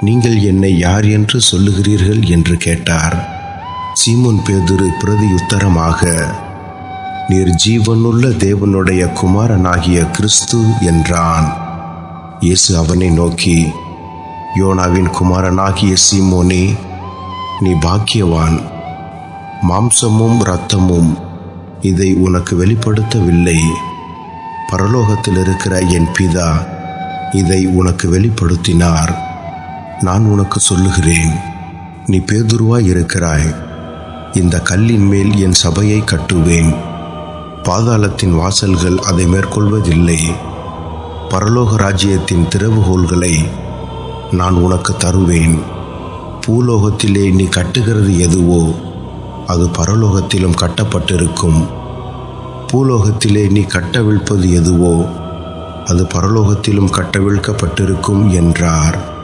நீங்கள் என்னை யார் என்று சொல்லுகிறீர்கள் என்று கேட்டார். சீமோன் பேதுரு பிரதியுத்தரமாக நீர் ஜீவனுள்ள தேவனுடைய குமாரனாகிய கிறிஸ்து என்றான். இயேசு அவனை நோக்கி யோனாவின் குமாரனாகிய சீமோனே நீ பாக்கியவான். மாம்சமும் இரத்தமும் இதை உனக்கு வெளிப்படுத்தவில்லை. பரலோகத்தில் இருக்கிற என் பிதா இதை உனக்கு வெளிப்படுத்தினார். நான் உனக்கு சொல்லுகிறேன். நீ பேதுருவாய் இருக்கிறாய். இந்த கல்லின் மேல் என் சபையை கட்டுவேன். பாதாளத்தின் வாசல்கள் அதை மேற்கொள்வதில்லை. பரலோக ராஜ்யத்தின் திறவுகோள்களை நான் உனக்கு தருவேன். பூலோகத்திலே நீ கட்டுகிறது எதுவோ அது பரலோகத்திலும் கட்டப்பட்டிருக்கும். பூலோகத்திலே நீ கட்டவிழ்ப்பது எதுவோ அது பரலோகத்திலும் கட்டவிழ்க்கப்பட்டிருக்கும் என்றார்.